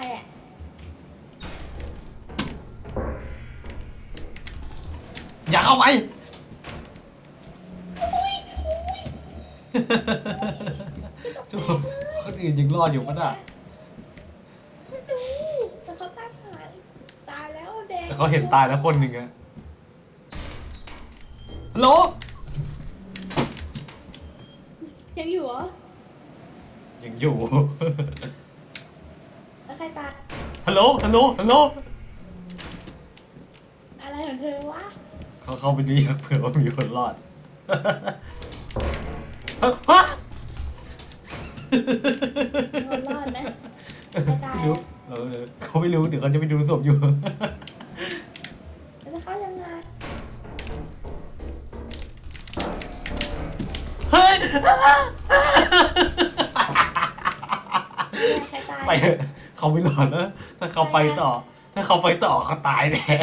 รอะอย่าเข้าไปจูคนอื่นยังรอดอยู่ปะน่ะไม่รู้แต่เขาตายหายตายแล้วแดงแต่เขาเห็นตายแล้วคนหนึ่งอะฮัลโหลยังอยู่เหรอ ยังอยู่แล้ว ใครตายฮัลโหล ฮัลโหล ฮัลโหล อะไรของเธอวะเขาเข้าไปดูอยากเผื่อว่ามีคนรอดฮะฮะมีคนรอดไหมใครตายไม่รู้อะเออเออเขาไม่รู้เดี๋ยวเขาจะไปดูศพอยู่ แล้วจะเข้ายังไงเฮ้ย ใครตายไปเถอะเขาไม่รอดแล้วถ้าเขาไปต่อ ถ้าเขาไปต่อเขาตายแน่